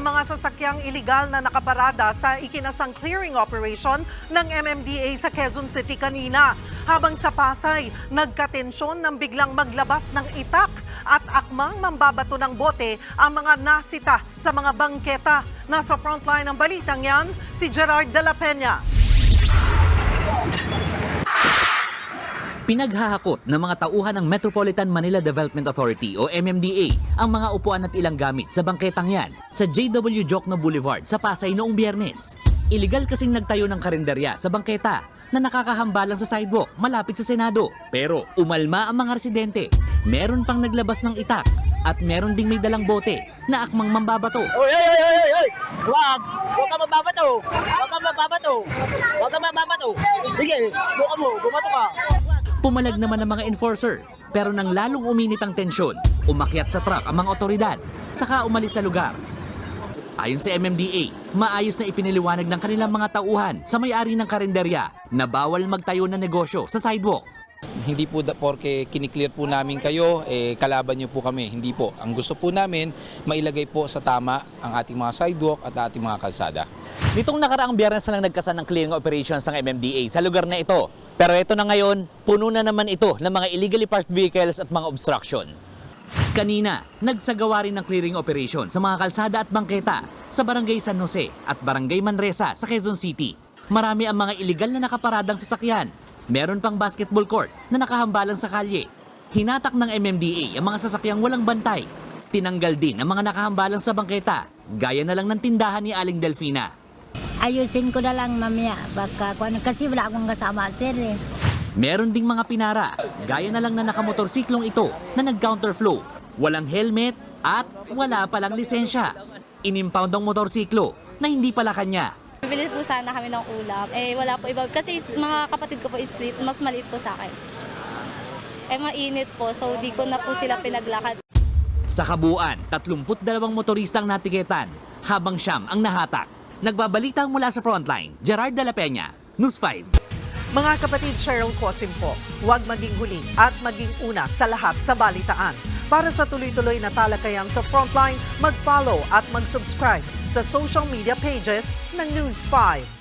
ang mga sasakyang iligal na nakaparada sa ikinasang clearing operation ng MMDA sa Quezon City kanina. Habang sa Pasay, nagkatensyon nang biglang maglabas ng itak at akmang mambabato ng bote ang mga nasita sa mga bangketa. Nasa frontline ng balitang yan, si Gerard de la Peña. Pinaghahakot ng mga tauhan ng Metropolitan Manila Development Authority o MMDA ang mga upuan at ilang gamit sa bangketang yan sa JW Jokno Boulevard sa Pasay noong biyernes. Iligal kasing nagtayo ng karinderya sa bangketa na nakakahambalang sa sidewalk malapit sa Senado. Pero umalma ang mga residente. Meron pang naglabas ng itak at meron ding may dalang bote na akmang mambabato. Oy, oy, oy, oy, oy! Wag! Huwag ka mababato! Huwag ka mababato! Huwag ka mababato! Sige, buka mo, bumato ka! Pumalag naman ang mga enforcer pero nang lalong uminit ang tensyon, umakyat sa truck ang mga otoridad saka umalis sa lugar. Ayon sa MMDA, maayos na ipiniliwanag ng kanilang mga tauhan sa may-ari ng karinderya na bawal magtayo ng negosyo sa sidewalk. Hindi po da, porke kiniklear po namin kayo, eh, kalaban niyo po kami. Hindi po. Ang gusto po namin, mailagay po sa tama ang ating mga sidewalk at ating mga kalsada. Nitong nakaraang biyernes na lang nagkasan ng clearing operations ng MMDA sa lugar na ito. Pero ito na ngayon, puno na naman ito ng mga illegally parked vehicles at mga obstruction. Kanina, nagsagawa rin ng clearing operation sa mga kalsada at bangketa sa Barangay San Jose at Barangay Manresa sa Quezon City. Marami ang mga iligal na nakaparadang sasakyan. Meron pang basketball court na nakahambalang sa kalye. Hinatak ng MMDA ang mga sasakyang walang bantay. Tinanggal din ang mga nakahambalang sa bangketa, gaya na lang ng tindahan ni Aling Delfina. Ayusin ko na lang mamaya. Baka, kung ano, kasi wala akong kasama, sir eh. Meron ding mga pinara, gaya na lang na nakamotorsiklong ito na nag-counterflow, walang helmet at wala palang lisensya. Inimpound ang motorsiklo na hindi pala kanya. Bibili po sana kami ng ulam. Eh, wala po iba. Kasi mga kapatid ko po is lit, mas maliit po sa akin. Eh, mainit po. So, di ko na po sila pinaglakad. Sa kabuuan, 32 motorista ang natiketan, habang siyam ang nahatak. Nagbabalita mula sa frontline, Gerard de la Peña, News 5. Mga kapatid Cheryl Cosim po, huwag maging huli at maging una sa lahat sa balitaan. Para sa tuloy-tuloy na talakayan sa Frontline, mag-follow at mag-subscribe sa social media pages ng News 5.